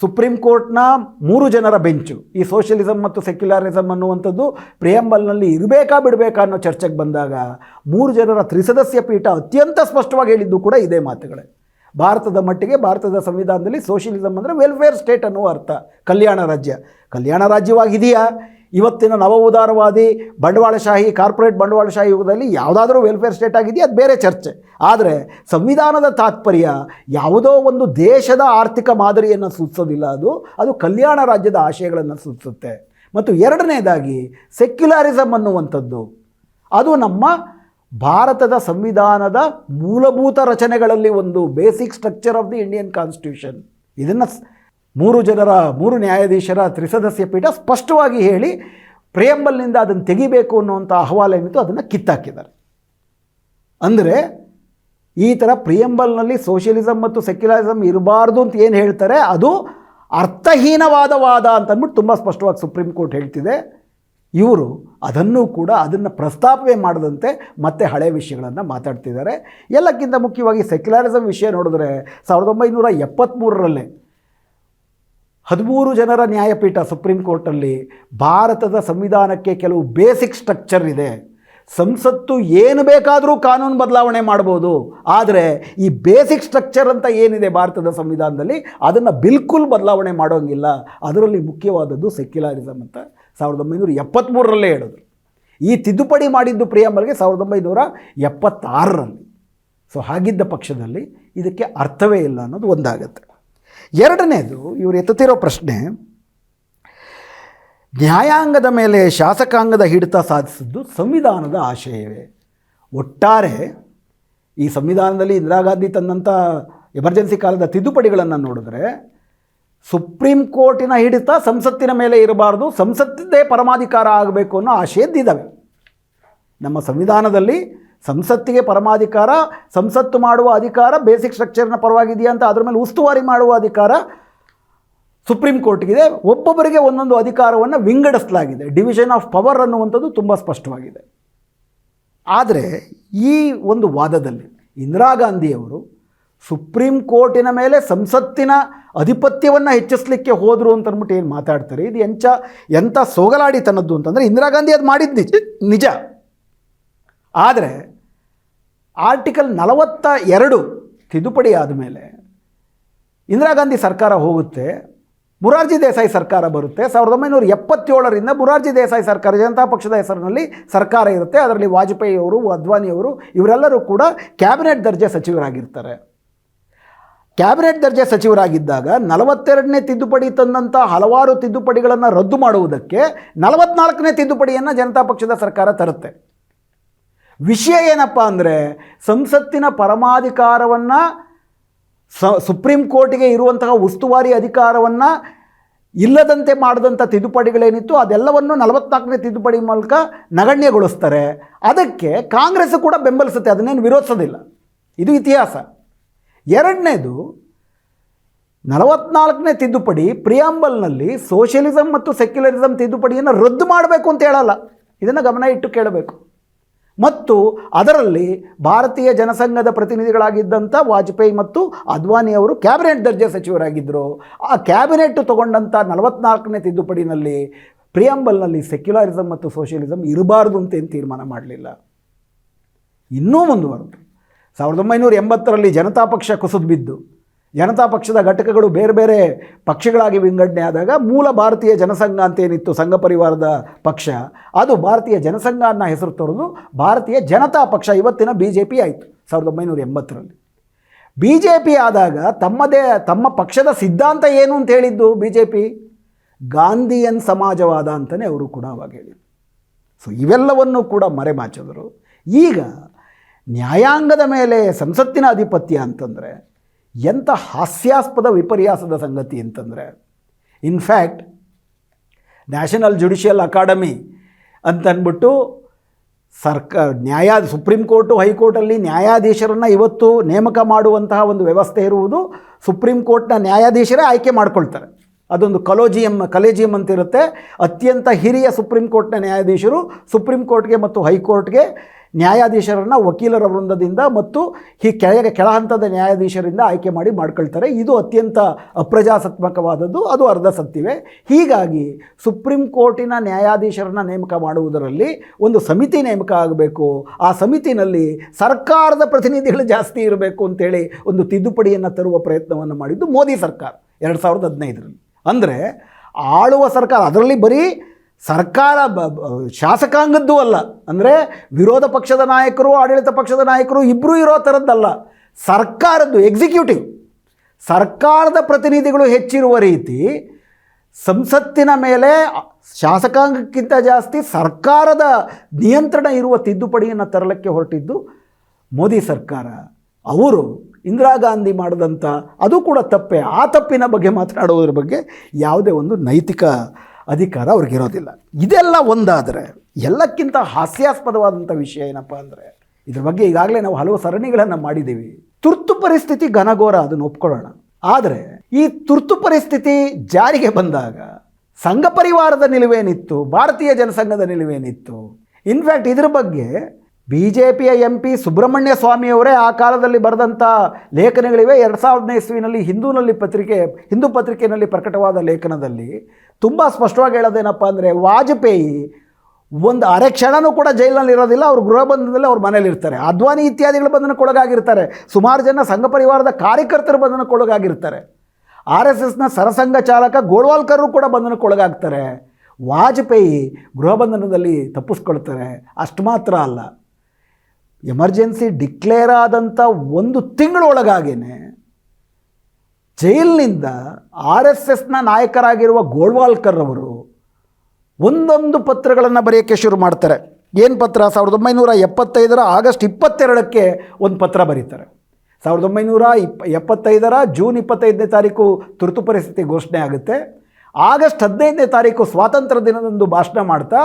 ಸುಪ್ರೀಂ ಕೋರ್ಟ್ನ ಮೂರು ಜನರ ಬೆಂಚು, ಈ ಸೋಷಿಯಲಿಸಮ್ ಮತ್ತು ಸೆಕ್ಯುಲರಿಸಮ್ ಅನ್ನುವಂಥದ್ದು ಪ್ರಿಯಂಬಲ್ನಲ್ಲಿ ಇರಬೇಕಾ ಬಿಡಬೇಕಾ ಅನ್ನೋ ಚರ್ಚೆಗೆ ಬಂದಾಗ ಮೂರು ಜನರ ತ್ರಿಸದಸ್ಯ ಪೀಠ ಅತ್ಯಂತ ಸ್ಪಷ್ಟವಾಗಿ ಹೇಳಿದ್ದು ಕೂಡ ಇದೇ ಮಾತುಗಳೇ. ಭಾರತದ ಮಟ್ಟಿಗೆ ಭಾರತದ ಸಂವಿಧಾನದಲ್ಲಿ ಸೋಷಿಯಲಿಸಮ್ ಅಂದರೆ ವೆಲ್ಫೇರ್ ಸ್ಟೇಟ್ ಅನ್ನುವ ಅರ್ಥ. ಕಲ್ಯಾಣ ರಾಜ್ಯ. ಕಲ್ಯಾಣ ರಾಜ್ಯವಾಗಿದೆಯಾ? ಇವತ್ತಿನ ನವ ಉದಾರವಾದಿ ಬಂಡವಾಳಶಾಹಿ, ಕಾರ್ಪೊರೇಟ್ ಬಂಡವಾಳಶಾಹಿ ಯುಗದಲ್ಲಿ ಯಾವುದಾದ್ರೂ ವೆಲ್ಫೇರ್ ಸ್ಟೇಟ್ ಆಗಿದೆಯಾ? ಅದು ಬೇರೆ ಚರ್ಚೆ. ಆದರೆ ಸಂವಿಧಾನದ ತಾತ್ಪರ್ಯ ಯಾವುದೋ ಒಂದು ದೇಶದ ಆರ್ಥಿಕ ಮಾದರಿಯನ್ನು ಸೂಚಿಸೋದಿಲ್ಲ ಅದು ಅದು ಕಲ್ಯಾಣ ರಾಜ್ಯದ ಆಶಯಗಳನ್ನು ಸೂಚಿಸುತ್ತೆ. ಮತ್ತು ಎರಡನೇದಾಗಿ ಸೆಕ್ಯುಲಾರಿಸಮ್ ಅನ್ನುವಂಥದ್ದು. ಅದು ನಮ್ಮ ಭಾರತದ ಸಂವಿಧಾನದ ಮೂಲಭೂತ ರಚನೆಗಳಲ್ಲಿ ಒಂದು basic structure of the Indian constitution ಇದನ್ನು ಮೂರು ಜನರ, ಮೂರು ನ್ಯಾಯಾಧೀಶರ ತ್ರಿಸದಸ್ಯ ಪೀಠ ಸ್ಪಷ್ಟವಾಗಿ ಹೇಳಿ ಪ್ರಿಯಂಬಲ್ನಿಂದ ಅದನ್ನು ತೆಗಿಬೇಕು ಅನ್ನುವಂಥ ಅಹವಾಲು ಏನಿತ್ತು ಅದನ್ನು ಕಿತ್ತಾಕಿದ್ದಾರೆ. ಅಂದರೆ ಈ ಥರ ಪ್ರಿಯಂಬಲ್ನಲ್ಲಿ ಸೋಷಿಯಲಿಸಮ್ ಮತ್ತು ಸೆಕ್ಯುಲರಿಸಮ್ ಇರಬಾರ್ದು ಅಂತ ಏನು ಹೇಳ್ತಾರೆ? ಅದು ಅರ್ಥಹೀನವಾದ ವಾದ ಅಂತ ಅಂದ್ಬಿಟ್ಟು ತುಂಬ ಸ್ಪಷ್ಟವಾಗಿ ಸುಪ್ರೀಂ ಕೋರ್ಟ್ ಹೇಳ್ತಿದೆ. ಇವರು ಅದನ್ನು ಕೂಡ ಅದನ್ನು ಪ್ರಸ್ತಾಪವೇ ಮಾಡದಂತೆ ಮತ್ತೆ ಹಳೆ ವಿಷಯಗಳನ್ನು ಮಾತಾಡ್ತಿದ್ದಾರೆ. ಎಲ್ಲಕ್ಕಿಂತ ಮುಖ್ಯವಾಗಿ ಸೆಕ್ಯುಲರಿಸಮ್ ವಿಷಯ ನೋಡಿದ್ರೆ ಸಾವಿರದ ಒಂಬೈನೂರ ಎಪ್ಪತ್ತ್ಮೂರರಲ್ಲೇ ಹದಿಮೂರು ಜನರ ನ್ಯಾಯಪೀಠ ಸುಪ್ರೀಂ ಕೋರ್ಟಲ್ಲಿ ಭಾರತದ ಸಂವಿಧಾನಕ್ಕೆ ಕೆಲವು ಬೇಸಿಕ್ ಸ್ಟ್ರಕ್ಚರ್ ಇದೆ. ಸಂಸತ್ತು ಏನು ಬೇಕಾದರೂ ಕಾನೂನು ಬದಲಾವಣೆ ಮಾಡ್ಬೋದು. ಆದರೆ ಈ ಬೇಸಿಕ್ ಸ್ಟ್ರಕ್ಚರ್ ಅಂತ ಏನಿದೆ ಭಾರತದ ಸಂವಿಧಾನದಲ್ಲಿ? ಅದನ್ನು ಬಿಲ್ಕುಲ್ ಬದಲಾವಣೆ ಮಾಡೋಂಗಿಲ್ಲ. ಅದರಲ್ಲಿ ಮುಖ್ಯವಾದದ್ದು ಸೆಕ್ಯುಲಾರಿಸಮ್ ಅಂತ ಸಾವಿರದ ಒಂಬೈನೂರ ಎಪ್ಪತ್ತ್ಮೂರರಲ್ಲೇ ಹೇಳಿದ್ರು ಈ ತಿದ್ದುಪಡಿ ಮಾಡಿದ್ದು ಪ್ರಿಯಂಬಲ್ಗೆ ಸಾವಿರದ ಒಂಬೈನೂರ ಎಪ್ಪತ್ತಾರರಲ್ಲಿ. ಸೊ ಹಾಗಿದ್ದ ಪಕ್ಷದಲ್ಲಿ ಇದಕ್ಕೆ ಅರ್ಥವೇ ಇಲ್ಲ ಅನ್ನೋದು ಒಂದಾಗತ್ತೆ. ಎರಡನೇದು ಇವರು ಎತ್ತುತ್ತಿರೋ ಪ್ರಶ್ನೆ, ನ್ಯಾಯಾಂಗದ ಮೇಲೆ ಶಾಸಕಾಂಗದ ಹಿಡಿತ ಸಾಧಿಸಿದ್ದು ಸಂವಿಧಾನದ ಆಶಯವೇ? ಒಟ್ಟಾರೆ ಈ ಸಂವಿಧಾನದಲ್ಲಿ ಇಂದಿರಾ ಗಾಂಧಿ ತಂದಂಥ ಎಮರ್ಜೆನ್ಸಿ ಕಾಲದ ತಿದ್ದುಪಡಿಗಳನ್ನು ನೋಡಿದ್ರೆ ಸುಪ್ರೀಂ ಕೋರ್ಟಿನ ಹಿಡಿತ ಸಂಸತ್ತಿನ ಮೇಲೆ ಇರಬಾರ್ದು, ಸಂಸತ್ತಿದ್ದೇ ಪರಮಾಧಿಕಾರ ಆಗಬೇಕು ಅನ್ನೋ ಆಶಯದ್ದಿದ್ದಾವೆ. ನಮ್ಮ ಸಂವಿಧಾನದಲ್ಲಿ ಸಂಸತ್ತಿಗೆ ಪರಮಾಧಿಕಾರ, ಸಂಸತ್ತು ಮಾಡುವ ಅಧಿಕಾರ ಬೇಸಿಕ್ ಸ್ಟ್ರಕ್ಚರ್ನ ಪರವಾಗಿದೆಯಾ ಅಂತ ಅದರ ಮೇಲೆ ಉಸ್ತುವಾರಿ ಮಾಡುವ ಅಧಿಕಾರ ಸುಪ್ರೀಂ ಕೋರ್ಟ್ಗಿದೆ ಒಬ್ಬೊಬ್ಬರಿಗೆ ಒಂದೊಂದು ಅಧಿಕಾರವನ್ನು ವಿಂಗಡಿಸಲಾಗಿದೆ. ಡಿವಿಷನ್ ಆಫ್ ಪವರ್ ಅನ್ನುವಂಥದ್ದು ತುಂಬ ಸ್ಪಷ್ಟವಾಗಿದೆ. ಆದರೆ ಈ ಒಂದು ವಾದದಲ್ಲಿ ಇಂದಿರಾ ಗಾಂಧಿಯವರು ಸುಪ್ರೀಂ ಕೋರ್ಟಿನ ಮೇಲೆ ಸಂಸತ್ತಿನ ಅಧಿಪತ್ಯವನ್ನು ಹೆಚ್ಚಿಸಲಿಕ್ಕೆ ಹೋದರು ಅಂತ ಅಂದ್ಬಿಟ್ಟು ಏನು ಮಾತಾಡ್ತಾರೆ? ಇದು ಎಂಚ ಎಂಥ ಸೋಗಲಾಡಿತನದ್ದು ಅಂತಂದರೆ ಇಂದಿರಾ ಗಾಂಧಿ ಅದು ಮಾಡಿದ್ದು ನಿಜ. ಆದರೆ ಆರ್ಟಿಕಲ್ ನಲವತ್ತ ಎರಡು ತಿದ್ದುಪಡಿ ಆದಮೇಲೆ ಇಂದಿರಾ ಗಾಂಧಿ ಸರ್ಕಾರ ಹೋಗುತ್ತೆ, ಮುರಾರ್ಜಿ ದೇಸಾಯಿ ಸರ್ಕಾರ ಬರುತ್ತೆ, ಸಾವಿರದ ಒಂಬೈನೂರ ಎಪ್ಪತ್ತೇಳರಿಂದ ಮುರಾರ್ಜಿ ದೇಸಾಯಿ ಸರ್ಕಾರ, ಜನತಾ ಪಕ್ಷದ ಹೆಸರಿನಲ್ಲಿ ಸರ್ಕಾರ ಇರುತ್ತೆ, ಅದರಲ್ಲಿ ವಾಜಪೇಯಿ ಅವರು ಅದ್ವಾನಿಯವರು, ಇವರೆಲ್ಲರೂ ಕೂಡ ಕ್ಯಾಬಿನೆಟ್ ದರ್ಜೆ ಸಚಿವರಾಗಿರ್ತಾರೆ. ಕ್ಯಾಬಿನೆಟ್ ದರ್ಜೆ ಸಚಿವರಾಗಿದ್ದಾಗ ನಲವತ್ತೆರಡನೇ ತಿದ್ದುಪಡಿ ತಂದಂಥ ಹಲವಾರು ತಿದ್ದುಪಡಿಗಳನ್ನು ರದ್ದು ಮಾಡುವುದಕ್ಕೆ ನಲವತ್ನಾಲ್ಕನೇ ತಿದ್ದುಪಡಿಯನ್ನು ಜನತಾ ಪಕ್ಷದ ಸರ್ಕಾರ ತರುತ್ತೆ. ವಿಷಯ ಏನಪ್ಪ ಅಂದರೆ ಸಂಸತ್ತಿನ ಪರಮಾಧಿಕಾರವನ್ನು ಸ, ಸುಪ್ರೀಂ ಕೋರ್ಟಿಗೆ ಇರುವಂತಹ ಉಸ್ತುವಾರಿ ಅಧಿಕಾರವನ್ನು ಇಲ್ಲದಂತೆ ಮಾಡಿದಂಥ ತಿದ್ದುಪಡಿಗಳೇನಿತ್ತು, ಅದೆಲ್ಲವನ್ನು ನಲವತ್ನಾಲ್ಕನೇ ತಿದ್ದುಪಡಿ ಮೂಲಕ ನಗಣ್ಯಗೊಳಿಸ್ತಾರೆ. ಅದಕ್ಕೆ ಕಾಂಗ್ರೆಸ್ ಕೂಡ ಬೆಂಬಲಿಸುತ್ತೆ, ಅದನ್ನೇನು ವಿರೋಧಿಸೋದಿಲ್ಲ. ಇದು ಇತಿಹಾಸ. ಎರಡನೇದು, ನಲವತ್ನಾಲ್ಕನೇ ತಿದ್ದುಪಡಿ ಪ್ರಿಯಾಂಬಲ್ನಲ್ಲಿ ಸೋಷಿಯಲಿಸಮ್ ಮತ್ತು ಸೆಕ್ಯುಲರಿಸಮ್ ತಿದ್ದುಪಡಿಯನ್ನು ರದ್ದು ಮಾಡಬೇಕು ಅಂತ ಹೇಳಲ್ಲ. ಇದನ್ನು ಗಮನ ಇಟ್ಟು ಕೇಳಬೇಕು. ಮತ್ತು ಅದರಲ್ಲಿ ಭಾರತೀಯ ಜನಸಂಘದ ಪ್ರತಿನಿಧಿಗಳಾಗಿದ್ದಂಥ ವಾಜಪೇಯಿ ಮತ್ತು ಅದ್ವಾನಿ ಅವರು ಕ್ಯಾಬಿನೆಟ್ ದರ್ಜೆ ಸಚಿವರಾಗಿದ್ದರು. ಆ ಕ್ಯಾಬಿನೆಟ್ ತಗೊಂಡಂಥ ನಲವತ್ನಾಲ್ಕನೇ ತಿದ್ದುಪಡಿನಲ್ಲಿ ಪ್ರಿಯಾಂಬಲ್ನಲ್ಲಿ ಸೆಕ್ಯುಲರಿಸಮ್ ಮತ್ತು ಸೋಷಿಯಲಿಸಮ್ ಇರಬಾರ್ದು ಅಂತ ಏನು ತೀರ್ಮಾನ ಮಾಡಲಿಲ್ಲ. ಇನ್ನೂ ಮುಂದುವರೆದು ಸಾವಿರದ ಒಂಬೈನೂರ ಎಂಬತ್ತರಲ್ಲಿ ಜನತಾ ಪಕ್ಷ ಕುಸಿದು ಬಿದ್ದು. ಜನತಾ ಪಕ್ಷದ ಘಟಕಗಳು ಬೇರೆ ಬೇರೆ ಪಕ್ಷಗಳಾಗಿ ವಿಂಗಡಣೆ ಆದಾಗ ಮೂಲ ಭಾರತೀಯ ಜನಸಂಘ ಅಂತ ಏನಿತ್ತು ಸಂಘ ಪರಿವಾರದ ಪಕ್ಷ, ಅದು ಭಾರತೀಯ ಜನಸಂಘ ಅನ್ನ ಹೆಸರು ತೊರೆದು ಭಾರತೀಯ ಜನತಾ ಪಕ್ಷ ಇವತ್ತಿನ ಬಿ ಜೆ ಪಿ ಆಯಿತು ಸಾವಿರದ ಒಂಬೈನೂರ ಎಂಬತ್ತರಲ್ಲಿ. ಬಿ ಜೆ ಪಿ ಆದಾಗ ತಮ್ಮದೇ, ತಮ್ಮ ಪಕ್ಷದ ಸಿದ್ಧಾಂತ ಏನು ಅಂತ ಹೇಳಿದ್ದು ಬಿ ಜೆ ಪಿ ಗಾಂಧಿಯನ್ ಸಮಾಜವಾದ ಅಂತಲೇ ಅವರು ಕೂಡ ಅವಾಗ ಹೇಳಿದರು. ಸೊ ಇವೆಲ್ಲವನ್ನು ಕೂಡ ಮರೆಮಾಚಿದರು. ಈಗ ನ್ಯಾಯಾಂಗದ ಮೇಲೆ ಸಂಸತ್ತಿನ ಅಧಿಪತ್ಯ ಅಂತಂದರೆ ಎಂಥ ಹಾಸ್ಯಾಸ್ಪದ ವಿಪರ್ಯಾಸದ ಸಂಗತಿ ಅಂತಂದರೆ ಇನ್ಫ್ಯಾಕ್ಟ್ ನ್ಯಾಷನಲ್ ಜುಡಿಷಿಯಲ್ ಅಕಾಡೆಮಿ ಅಂತಂದ್ಬಿಟ್ಟು ಸರ್ಕಾರ ನ್ಯಾಯ ಸುಪ್ರೀಂ ಕೋರ್ಟು ಹೈಕೋರ್ಟಲ್ಲಿ ನ್ಯಾಯಾಧೀಶರನ್ನು ಇವತ್ತು ನೇಮಕ ಮಾಡುವಂತಹ ಒಂದು ವ್ಯವಸ್ಥೆ ಇರುವುದು ಸುಪ್ರೀಂ ಕೋರ್ಟ್ನ ನ್ಯಾಯಾಧೀಶರೇ ಆಯ್ಕೆ ಮಾಡ್ಕೊಳ್ತಾರೆ. ಅದೊಂದು ಕಲೋಜಿಯಂ, ಕಲೇಜಿಯಂ ಅಂತಿರುತ್ತೆ. ಅತ್ಯಂತ ಹಿರಿಯ ಸುಪ್ರೀಂ ಕೋರ್ಟ್ನ ನ್ಯಾಯಾಧೀಶರು ಸುಪ್ರೀಂ ಕೋರ್ಟ್ಗೆ ಮತ್ತು ಹೈಕೋರ್ಟ್ಗೆ ನ್ಯಾಯಾಧೀಶರನ್ನು ವಕೀಲರ ವೃಂದದಿಂದ ಮತ್ತು ಈ ಕೆಳಗೆ ಕೆಳ ಹಂತದ ನ್ಯಾಯಾಧೀಶರಿಂದ ಆಯ್ಕೆ ಮಾಡಿ ಮಾಡ್ಕೊಳ್ತಾರೆ. ಇದು ಅತ್ಯಂತ ಅಪ್ರಜಾಸತ್ಮಕವಾದದ್ದು, ಅದು ಅರ್ಧ ಸತ್ಯವೇ. ಹೀಗಾಗಿ ಸುಪ್ರೀಂ ಕೋರ್ಟಿನ ನ್ಯಾಯಾಧೀಶರನ್ನ ನೇಮಕ ಮಾಡುವುದರಲ್ಲಿ ಒಂದು ಸಮಿತಿ ನೇಮಕ ಆಗಬೇಕು. ಆ ಸಮಿತಿನಲ್ಲಿ ಸರ್ಕಾರದ ಪ್ರತಿನಿಧಿಗಳು ಜಾಸ್ತಿ ಇರಬೇಕು ಅಂತೇಳಿ ಒಂದು ತಿದ್ದುಪಡಿಯನ್ನು ತರುವ ಪ್ರಯತ್ನವನ್ನು ಮಾಡಿದ್ದು ಮೋದಿ ಸರ್ಕಾರ, ಎರಡು ಸಾವಿರದ ಹದಿನೈದರಲ್ಲಿ. ಅಂದರೆ ಆಳುವ ಸರ್ಕಾರ, ಅದರಲ್ಲಿ ಬರೀ ಸರ್ಕಾರ ಬ ಶಾಸಕಾಂಗದ್ದು ಅಲ್ಲ. ಅಂದರೆ ವಿರೋಧ ಪಕ್ಷದ ನಾಯಕರು, ಆಡಳಿತ ಪಕ್ಷದ ನಾಯಕರು ಇಬ್ಬರೂ ಇರೋ ಥರದ್ದಲ್ಲ. ಸರ್ಕಾರದ್ದು ಎಕ್ಸಿಕ್ಯೂಟಿವ್ ಸರ್ಕಾರದ ಪ್ರತಿನಿಧಿಗಳು ಹೆಚ್ಚಿರುವ ರೀತಿ ಸಂಸತ್ತಿನ ಮೇಲೆ ಶಾಸಕಾಂಗಕ್ಕಿಂತ ಜಾಸ್ತಿ ಸರ್ಕಾರದ ನಿಯಂತ್ರಣ ಇರುವ ತಿದ್ದುಪಡಿಯನ್ನು ತರಲಿಕ್ಕೆ ಹೊರಟಿದ್ದು ಮೋದಿ ಸರ್ಕಾರ. ಅವರು ಇಂದಿರಾ ಗಾಂಧಿ ಮಾಡಿದಂಥ ಅದು ಕೂಡ ತಪ್ಪೆ. ಆ ತಪ್ಪಿನ ಬಗ್ಗೆ ಮಾತನಾಡುವುದರ ಬಗ್ಗೆ ಯಾವುದೇ ಒಂದು ನೈತಿಕ ಅಧಿಕಾರ ಅವ್ರಿಗಿರೋದಿಲ್ಲ ಇದೆಲ್ಲ ಒಂದಾದರೆ ಎಲ್ಲಕ್ಕಿಂತ ಹಾಸ್ಯಾಸ್ಪದವಾದಂಥ ವಿಷಯ ಏನಪ್ಪ ಅಂದರೆ, ಇದ್ರ ಬಗ್ಗೆ ಈಗಾಗಲೇ ನಾವು ಹಲವು ಸರಣಿಗಳನ್ನು ಮಾಡಿದ್ದೀವಿ. ತುರ್ತು ಪರಿಸ್ಥಿತಿ ಘನಘೋರ ಅದನ್ನು ಒಪ್ಕೊಳ್ಳೋಣ. ಆದರೆ ಈ ತುರ್ತು ಪರಿಸ್ಥಿತಿ ಜಾರಿಗೆ ಬಂದಾಗ ಸಂಘ ಪರಿವಾರದ ನಿಲುವೇನಿತ್ತು, ಭಾರತೀಯ ಜನಸಂಘದ ನಿಲುವೇನಿತ್ತು. ಇನ್ಫ್ಯಾಕ್ಟ್ ಇದ್ರ ಬಗ್ಗೆ ಬಿ ಜೆ ಪಿಯ ಎಂ ಪಿ ಸುಬ್ರಹ್ಮಣ್ಯ ಸ್ವಾಮಿಯವರೇ ಆ ಕಾಲದಲ್ಲಿ ಬರೆದಂಥ ಲೇಖನಗಳಿವೆ. ಎರಡು ಸಾವಿರದನೇ ಇಸ್ವಿನಲ್ಲಿ ಹಿಂದೂನಲ್ಲಿ ಪತ್ರಿಕೆ, ಹಿಂದೂ ಪತ್ರಿಕೆಯಲ್ಲಿ ಪ್ರಕಟವಾದ ಲೇಖನದಲ್ಲಿ ತುಂಬ ಸ್ಪಷ್ಟವಾಗಿ ಹೇಳೋದೇನಪ್ಪ ಅಂದರೆ ವಾಜಪೇಯಿ ಒಂದು ಅರೆ ಕ್ಷಣನೂ ಕೂಡ ಜೈಲಿನಲ್ಲಿ ಇರೋದಿಲ್ಲ, ಅವ್ರ ಗೃಹ ಬಂಧನದಲ್ಲಿ ಅವ್ರ ಮನೇಲಿರ್ತಾರೆ ಅದ್ವಾನಿ ಇತ್ಯಾದಿಗಳು ಬಂಧನಕ್ಕೊಳಗಾಗಿರ್ತಾರೆ ಸುಮಾರು ಜನ ಸಂಘ ಪರಿವಾರದ ಕಾರ್ಯಕರ್ತರು ಬಂಧನಕ್ಕೊಳಗಾಗಿರ್ತಾರೆ ಆರ್ ಎಸ್ ಎಸ್ನ ಸರಸಂಘ ಚಾಲಕ ಗೋಳ್ವಾಲ್ಕರು ಕೂಡ ಬಂಧನಕ್ಕೊಳಗಾಗ್ತಾರೆ ವಾಜಪೇಯಿ ಗೃಹ ಬಂಧನದಲ್ಲಿ ತಪ್ಪಿಸ್ಕೊಳ್ತಾರೆ. ಅಷ್ಟು ಮಾತ್ರ ಅಲ್ಲ. ಎಮರ್ಜೆನ್ಸಿ ಡಿಕ್ಲೇರ್ ಆದಂಥ ಒಂದು ತಿಂಗಳೊಳಗಾಗೇನೆ ಜೈಲಿನಿಂದ ಆರ್ ಎಸ್ ಎಸ್ನ ನಾಯಕರಾಗಿರುವ ಗೋಳ್ವಾಲ್ಕರ್ ಅವರು ಒಂದೊಂದು ಪತ್ರಗಳನ್ನು ಬರೆಯೋಕ್ಕೆ ಶುರು ಮಾಡ್ತಾರೆ. ಏನು ಪತ್ರ? ಸಾವಿರದ ಒಂಬೈನೂರ ಎಪ್ಪತ್ತೈದರ ಆಗಸ್ಟ್ ಇಪ್ಪತ್ತೆರಡಕ್ಕೆ ಒಂದು ಪತ್ರ ಬರೀತಾರೆ. ಸಾವಿರದ ಒಂಬೈನೂರ ಇಪ್ ಎಪ್ಪತ್ತೈದರ ಜೂನ್ ಇಪ್ಪತ್ತೈದನೇ ತಾರೀಕು ತುರ್ತು ಪರಿಸ್ಥಿತಿ ಘೋಷಣೆ ಆಗುತ್ತೆ. ಆಗಸ್ಟ್ ಹದಿನೈದನೇ ತಾರೀಕು ಸ್ವಾತಂತ್ರ್ಯ ದಿನದಂದು ಭಾಷಣ ಮಾಡ್ತಾ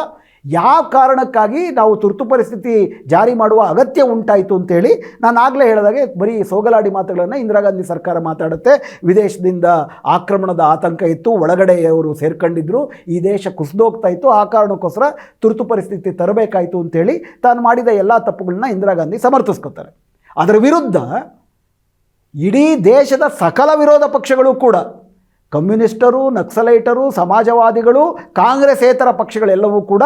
ಯಾವ ಕಾರಣಕ್ಕಾಗಿ ನಾವು ತುರ್ತು ಪರಿಸ್ಥಿತಿ ಜಾರಿ ಮಾಡುವ ಅಗತ್ಯ ಉಂಟಾಯಿತು ಅಂತೇಳಿ ನಾನು ಆಗಲೇ ಹೇಳಿದಾಗೆ ಬರೀ ಸೋಗಲಾಡಿ ಮಾತುಗಳನ್ನು ಇಂದಿರಾ ಗಾಂಧಿ ಸರ್ಕಾರ ಮಾತಾಡುತ್ತೆ. ವಿದೇಶದಿಂದ ಆಕ್ರಮಣದ ಆತಂಕ ಇತ್ತು ಒಳಗಡೆ ಅವರು ಸೇರ್ಕೊಂಡಿದ್ರು, ಈ ದೇಶ ಕುಸಿದೋಗ್ತಾ ಇತ್ತು, ಆ ಕಾರಣಕ್ಕೋಸ್ಕರ ತುರ್ತು ಪರಿಸ್ಥಿತಿ ತರಬೇಕಾಯಿತು ಅಂತೇಳಿ ತಾನು ಮಾಡಿದ ಎಲ್ಲ ತಪ್ಪುಗಳನ್ನ ಇಂದಿರಾ ಗಾಂಧಿ ಸಮರ್ಥಿಸ್ಕೊತಾರೆ. ಅದರ ವಿರುದ್ಧ ಇಡೀ ದೇಶದ ಸಕಲ ವಿರೋಧ ಪಕ್ಷಗಳು ಕೂಡ ಕಮ್ಯುನಿಸ್ಟರು, ನಕ್ಸಲೈಟರು, ಸಮಾಜವಾದಿಗಳು, ಕಾಂಗ್ರೆಸ್ಸೇತರ ಪಕ್ಷಗಳೆಲ್ಲವೂ ಕೂಡ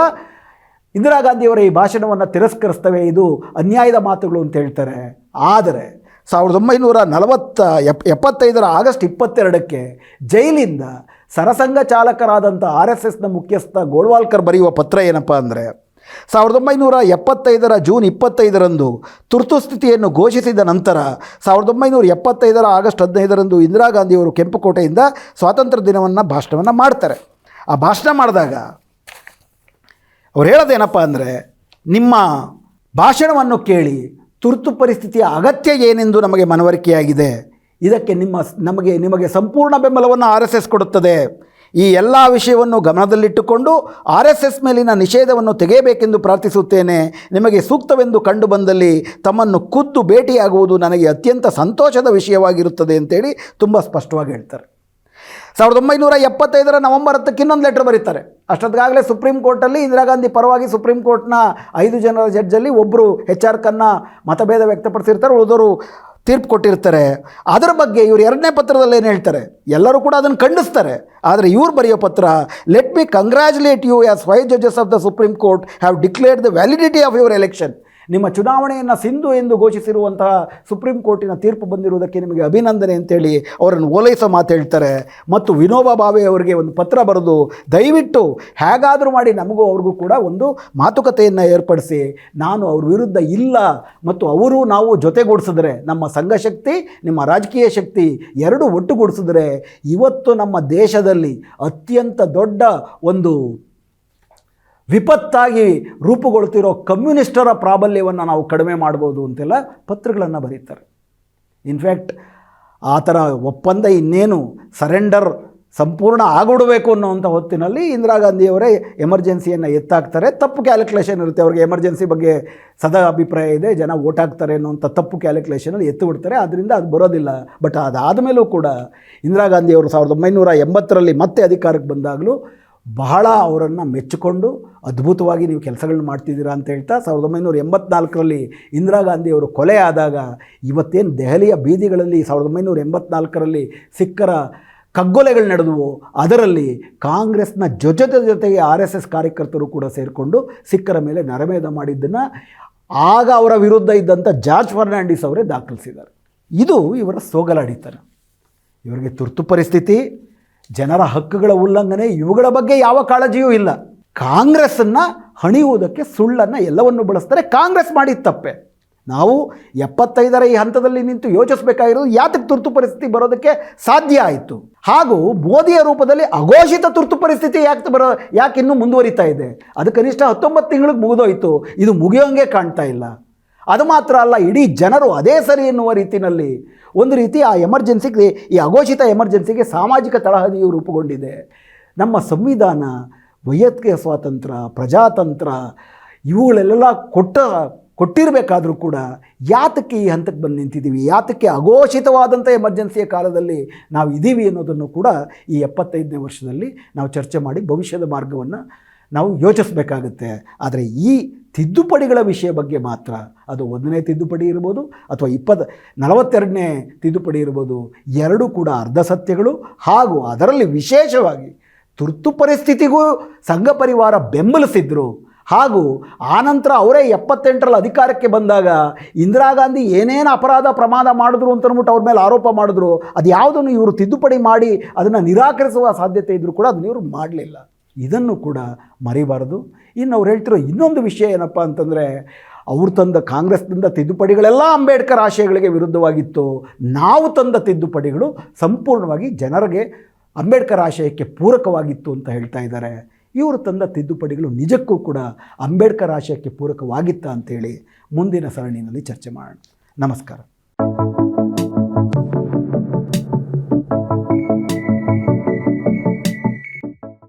ಇಂದಿರಾ ಗಾಂಧಿಯವರ ಈ ಭಾಷಣವನ್ನು ತಿರಸ್ಕರಿಸ್ತವೆ. ಇದು ಅನ್ಯಾಯದ ಮಾತುಗಳು ಅಂತ ಹೇಳ್ತಾರೆ. ಆದರೆ ಸಾವಿರದ ಒಂಬೈನೂರ ನಲವತ್ತ, ಎಪ್, ಎಪ್ಪತ್ತೈದರ ಆಗಸ್ಟ್ ಇಪ್ಪತ್ತೆರಡಕ್ಕೆ ಜೈಲಿಂದ ಸರಸಂಘ ಚಾಲಕರಾದಂಥ ಆರ್ ಎಸ್ ಎಸ್ನ ಮುಖ್ಯಸ್ಥ ಗೋಳ್ವಾಲ್ಕರ್ ಬರೆಯುವ ಪತ್ರ ಏನಪ್ಪ ಅಂದರೆ ಸಾವಿರದ ಒಂಬೈನೂರ ಎಪ್ಪತ್ತೈದರ ಜೂನ್ ಇಪ್ಪತ್ತೈದರಂದು ತುರ್ತು ಸ್ಥಿತಿಯನ್ನು ಘೋಷಿಸಿದ ನಂತರ ಸಾವಿರದ ಒಂಬೈನೂರ ಎಪ್ಪತ್ತೈದರ ಆಗಸ್ಟ್ ಹದಿನೈದರಂದು ಇಂದಿರಾ ಗಾಂಧಿಯವರು ಕೆಂಪುಕೋಟೆಯಿಂದ ಸ್ವಾತಂತ್ರ್ಯ ದಿನವನ್ನು ಭಾಷಣವನ್ನು ಮಾಡ್ತಾರೆ. ಆ ಭಾಷಣ ಮಾಡಿದಾಗ ಅವ್ರು ಹೇಳೋದೇನಪ್ಪ ಅಂದರೆ ನಿಮ್ಮ ಭಾಷಣವನ್ನು ಕೇಳಿ ತುರ್ತು ಪರಿಸ್ಥಿತಿಯ ಅಗತ್ಯ ಏನೆಂದು ನಮಗೆ ಮನವರಿಕೆಯಾಗಿದೆ. ಇದಕ್ಕೆ ನಿಮ್ಮ ನಮಗೆ, ನಿಮಗೆ ಸಂಪೂರ್ಣ ಬೆಂಬಲವನ್ನು ಆರ್ ಎಸ್ ಎಸ್ ಕೊಡುತ್ತದೆ. ಈ ಎಲ್ಲ ವಿಷಯವನ್ನು ಗಮನದಲ್ಲಿಟ್ಟುಕೊಂಡು ಆರ್ ಎಸ್ ಎಸ್ ಮೇಲಿನ ನಿಷೇಧವನ್ನು ತೆಗೆಯಬೇಕೆಂದು ಪ್ರಾರ್ಥಿಸುತ್ತೇನೆ. ನಿಮಗೆ ಸೂಕ್ತವೆಂದು ಕಂಡು ಬಂದಲ್ಲಿ ತಮ್ಮನ್ನು ಖುದ್ದು ಭೇಟಿಯಾಗುವುದು ನನಗೆ ಅತ್ಯಂತ ಸಂತೋಷದ ವಿಷಯವಾಗಿರುತ್ತದೆ ಅಂತೇಳಿ ತುಂಬ ಸ್ಪಷ್ಟವಾಗಿ ಹೇಳ್ತಾರೆ. ಸಾವಿರದ ಒಂಬೈನೂರ ಎಪ್ಪತ್ತೈದರ ನವೆಂಬರ್ ಹತ್ತಕ್ಕೆ ಇನ್ನೊಂದು ಲೆಟರ್ ಬರೀತಾರೆ. ಅಷ್ಟೊತ್ತಿಗಾಗಲೇ ಸುಪ್ರೀಂ ಕೋರ್ಟಲ್ಲಿ ಇಂದಿರಾ ಗಾಂಧಿ ಪರವಾಗಿ ಸುಪ್ರೀಂ ಕೋರ್ಟ್ನ ಐದು ಜನರ ಜಡ್ಜಲ್ಲಿ ಒಬ್ಬರು ಎಚ್ ಆರ್ ಕನ್ನ ಮತಭೇದ ವ್ಯಕ್ತಪಡಿಸಿರ್ತಾರೆ. ಉಳಿದವರು ತೀರ್ಪು ಕೊಟ್ಟಿರ್ತಾರೆ. ಅದರ ಬಗ್ಗೆ ಇವರು ಎರಡನೇ ಪತ್ರದಲ್ಲಿ ಏನು ಹೇಳ್ತಾರೆ? ಎಲ್ಲರೂ ಕೂಡ ಅದನ್ನು ಖಂಡಿಸ್ತಾರೆ. ಆದರೆ ಇವ್ರು ಬರೆಯೋ ಪತ್ರ let me congratulate you as why judges of the supreme court have declared the validity of your election ನಿಮ್ಮ ಚುನಾವಣೆಯನ್ನು ಸಿಂಧು ಎಂದು ಘೋಷಿಸಿರುವಂತಹ ಸುಪ್ರೀಂ ಕೋರ್ಟಿನ ತೀರ್ಪು ಬಂದಿರುವುದಕ್ಕೆ ನಿಮಗೆ ಅಭಿನಂದನೆ ಅಂತೇಳಿ ಅವರನ್ನು ಓಲೈಸೋ ಮಾತು ಹೇಳ್ತಾರೆ. ಮತ್ತು ವಿನೋಬಾ ಭಾವೆ ಅವರಿಗೆ ಒಂದು ಪತ್ರ ಬರೆದು, ದಯವಿಟ್ಟು ಹೇಗಾದರೂ ಮಾಡಿ ನಮಗೂ ಅವ್ರಿಗೂ ಕೂಡ ಒಂದು ಮಾತುಕತೆಯನ್ನು ಏರ್ಪಡಿಸಿ. ನಾನು ಅವ್ರ ವಿರುದ್ಧ ಇಲ್ಲ. ಮತ್ತು ಅವರು ನಾವು ಜೊತೆಗೂಡಿಸಿದ್ರೆ, ನಮ್ಮ ಸಂಘಶಕ್ತಿ ನಿಮ್ಮ ರಾಜಕೀಯ ಶಕ್ತಿ ಎರಡು ಒಟ್ಟುಗೂಡಿಸಿದ್ರೆ, ಇವತ್ತು ನಮ್ಮ ದೇಶದಲ್ಲಿ ಅತ್ಯಂತ ದೊಡ್ಡ ಒಂದು ವಿಪತ್ತಾಗಿ ರೂಪುಗೊಳ್ತಿರೋ ಕಮ್ಯುನಿಸ್ಟರ ಪ್ರಾಬಲ್ಯವನ್ನು ನಾವು ಕಡಿಮೆ ಮಾಡ್ಬೋದು ಅಂತೆಲ್ಲ ಪತ್ರಗಳನ್ನು ಬರೀತಾರೆ. ಇನ್ಫ್ಯಾಕ್ಟ್ ಆ ಥರ ಒಪ್ಪಂದ ಇನ್ನೇನು ಸರೆಂಡರ್ ಸಂಪೂರ್ಣ ಆಗಿಡಬೇಕು ಅನ್ನೋವಂಥ ಹೊತ್ತಿನಲ್ಲಿ ಇಂದಿರಾ ಗಾಂಧಿಯವರೇ ಎಮರ್ಜೆನ್ಸಿಯನ್ನು ಎತ್ತಾಕ್ತಾರೆ. ತಪ್ಪು ಕ್ಯಾಲ್ಕುಲೇಷನ್ ಇರುತ್ತೆ. ಅವ್ರಿಗೆ ಎಮರ್ಜೆನ್ಸಿ ಬಗ್ಗೆ ಸದಾ ಅಭಿಪ್ರಾಯ ಇದೆ. ಜನ ಓಟ್ ಹಾಕ್ತಾರೆ ಅನ್ನೋಂಥ ತಪ್ಪು ಕ್ಯಾಲ್ಕುಲೇಷನಲ್ಲಿ ಎತ್ತು ಬಿಡ್ತಾರೆ. ಅದರಿಂದ ಅದು ಬರೋದಿಲ್ಲ. ಬಟ್ ಅದಾದ ಮೇಲೂ ಕೂಡ ಇಂದಿರಾ ಗಾಂಧಿಯವರು ಸಾವಿರದ ಒಂಬೈನೂರ ಎಂಬತ್ತರಲ್ಲಿ ಮತ್ತೆ ಅಧಿಕಾರಕ್ಕೆ ಬಂದಾಗಲೂ ಬಹಳ ಅವರನ್ನು ಮೆಚ್ಚಿಕೊಂಡು ಅದ್ಭುತವಾಗಿ ನೀವು ಕೆಲಸಗಳನ್ನ ಮಾಡ್ತಿದ್ದೀರಾ ಅಂತ ಹೇಳ್ತಾ ಸಾವಿರದ ಒಂಬೈನೂರ ಎಂಬತ್ನಾಲ್ಕರಲ್ಲಿ ಇಂದಿರಾ ಗಾಂಧಿಯವರು ಕೊಲೆ ಆದಾಗ ಇವತ್ತೇನು ದೆಹಲಿಯ ಬೀದಿಗಳಲ್ಲಿ ಸಾವಿರದ ಒಂಬೈನೂರ ಎಂಬತ್ನಾಲ್ಕರಲ್ಲಿ ಸಿಖ್ಖರ ಕಗ್ಗೊಲೆಗಳು ನಡೆದವು, ಅದರಲ್ಲಿ ಕಾಂಗ್ರೆಸ್ನ ಜೊತೆ ಜೊತೆಗೆ ಆರ್ ಎಸ್ ಎಸ್ ಕಾರ್ಯಕರ್ತರು ಕೂಡ ಸೇರಿಕೊಂಡು ಸಿಖ್ಖರ ಮೇಲೆ ನರಮೇಧ ಮಾಡಿದ್ದನ್ನು ಆಗ ಅವರ ವಿರುದ್ಧ ಇದ್ದಂಥ ಜಾರ್ಜ್ ಫರ್ನಾಂಡಿಸ್ ಅವರೇ ದಾಖಲಿಸಿದ್ದಾರೆ. ಇದು ಇವರ ಸೋಗಲಾಡಿತನ. ಇವರಿಗೆ ತುರ್ತು ಪರಿಸ್ಥಿತಿ ಜನರ ಹಕ್ಕುಗಳ ಉಲ್ಲಂಘನೆ ಇವುಗಳ ಬಗ್ಗೆ ಯಾವ ಕಾಳಜಿಯೂ ಇಲ್ಲ. ಕಾಂಗ್ರೆಸ್ಸನ್ನು ಹಣಿಯುವುದಕ್ಕೆ ಸುಳ್ಳನ್ನು ಎಲ್ಲವನ್ನು ಬಳಸ್ತಾರೆ, ಕಾಂಗ್ರೆಸ್ ಮಾಡಿದ ತಪ್ಪೆ. ನಾವು ಎಪ್ಪತ್ತೈದರ ಈ ಹಂತದಲ್ಲಿ ನಿಂತು ಯೋಚಿಸಬೇಕಾಗಿರೋದು ಯಾತಕ್ಕೆ ತುರ್ತು ಪರಿಸ್ಥಿತಿ ಬರೋದಕ್ಕೆ ಸಾಧ್ಯ ಆಯಿತು. ಹಾಗೂ ಮೋದಿಯ ರೂಪದಲ್ಲಿ ಅಘೋಷಿತ ತುರ್ತು ಪರಿಸ್ಥಿತಿ ಯಾಕೆ ಬರೋ, ಯಾಕೆ ಇನ್ನೂ ಮುಂದುವರಿತಾ ಇದೆ? ಅದು ಕನಿಷ್ಠ ಹತ್ತೊಂಬತ್ತು ತಿಂಗಳಿಗೆ ಮುಗಿದೋಯ್ತು. ಇದು ಮುಗಿಯೋಂಗೆ ಕಾಣ್ತಾ ಇಲ್ಲ. ಅದು ಮಾತ್ರ ಅಲ್ಲ, ಇಡೀ ಜನರು ಅದೇ ಸರಿ ಎನ್ನುವ ರೀತಿಯಲ್ಲಿ ಒಂದು ರೀತಿ ಆ ಎಮರ್ಜೆನ್ಸಿಗೆ, ಈ ಅಘೋಷಿತ ಎಮರ್ಜೆನ್ಸಿಗೆ ಸಾಮಾಜಿಕ ತಳಹದಿಯು ರೂಪುಗೊಂಡಿದೆ. ನಮ್ಮ ಸಂವಿಧಾನ ವೈಯಕ್ತಿಕ ಸ್ವಾತಂತ್ರ್ಯ ಪ್ರಜಾತಂತ್ರ, ಇವುಗಳೆಲ್ಲ ಕೊಟ್ಟ, ಕೊಟ್ಟಿರಬೇಕಾದ್ರೂ ಕೂಡ ಯಾತಕ್ಕೆ ಈ ಹಂತಕ್ಕೆ ಬಂದು ನಿಂತಿದ್ದೀವಿ? ಯಾತಕ್ಕೆ ಅಘೋಷಿತವಾದಂಥ ಎಮರ್ಜೆನ್ಸಿಯ ಕಾಲದಲ್ಲಿ ನಾವು ಇದ್ದೀವಿ ಅನ್ನೋದನ್ನು ಕೂಡ ಈ ಎಪ್ಪತ್ತೈದನೇ ವರ್ಷದಲ್ಲಿ ನಾವು ಚರ್ಚೆ ಮಾಡಿ ಭವಿಷ್ಯದ ಮಾರ್ಗವನ್ನು ನಾವು ಯೋಚಿಸಬೇಕಾಗುತ್ತೆ. ಆದರೆ ಈ ತಿದ್ದುಪಡಿಗಳ ವಿಷಯ ಬಗ್ಗೆ ಮಾತ್ರ. ಅದು ಒಂದನೇ ತಿದ್ದುಪಡಿ ಇರ್ಬೋದು ಅಥವಾ ಇಪ್ಪತ್ತು ನಲವತ್ತೆರಡನೇ ತಿದ್ದುಪಡಿ ಇರ್ಬೋದು. ಎರಡೂ ಕೂಡ ಅರ್ಧ ಸತ್ಯಗಳು ಹಾಗೂ ಅದರಲ್ಲಿ ವಿಶೇಷವಾಗಿ ತುರ್ತು ಪರಿಸ್ಥಿತಿಗೂ ಸಂಘ ಪರಿವಾರ ಬೆಂಬಲಿಸಿದ್ರು. ಹಾಗೂ ಆನಂತರ ಅವರೇ ಎಪ್ಪತ್ತೆಂಟರಲ್ಲಿ ಅಧಿಕಾರಕ್ಕೆ ಬಂದಾಗ ಇಂದಿರಾ ಗಾಂಧಿ ಏನೇನು ಅಪರಾಧ ಪ್ರಮಾದ ಮಾಡಿದ್ರು ಅಂತ ಅಂದ್ಬಿಟ್ಟು ಅವ್ರ ಮೇಲೆ ಆರೋಪ ಮಾಡಿದ್ರು ಅದು ಯಾವುದನ್ನು ಇವರು ತಿದ್ದುಪಡಿ ಮಾಡಿ ಅದನ್ನು ನಿರಾಕರಿಸುವ ಸಾಧ್ಯತೆ ಇದ್ದರೂ ಕೂಡ ಅದನ್ನು ಇವರು ಮಾಡಲಿಲ್ಲ. ಇದನ್ನು ಕೂಡ ಮರಿಬಾರದು. ಇನ್ನು ಅವ್ರು ಹೇಳ್ತಿರೋ ಇನ್ನೊಂದು ವಿಷಯ ಏನಪ್ಪ ಅಂತಂದರೆ, ಅವ್ರು ತಂದ ಕಾಂಗ್ರೆಸ್ನಿಂದ ತಿದ್ದುಪಡಿಗಳೆಲ್ಲ ಅಂಬೇಡ್ಕರ್ ಆಶಯಗಳಿಗೆ ವಿರುದ್ಧವಾಗಿತ್ತು. ನಾವು ತಂದ ತಿದ್ದುಪಡಿಗಳು ಸಂಪೂರ್ಣವಾಗಿ ಜನರಿಗೆ ಅಂಬೇಡ್ಕರ್ ಆಶಯಕ್ಕೆ ಪೂರಕವಾಗಿತ್ತು ಅಂತ ಹೇಳ್ತಾ ಇದ್ದಾರೆ. ಇವರು ತಂದ ತಿದ್ದುಪಡಿಗಳು ನಿಜಕ್ಕೂ ಕೂಡ ಅಂಬೇಡ್ಕರ್ ಆಶಯಕ್ಕೆ ಪೂರಕವಾಗಿತ್ತ ಅಂತೇಳಿ ಮುಂದಿನ ಸರಣಿಯಲ್ಲಿ ಚರ್ಚೆ ಮಾಡೋಣ. ನಮಸ್ಕಾರ.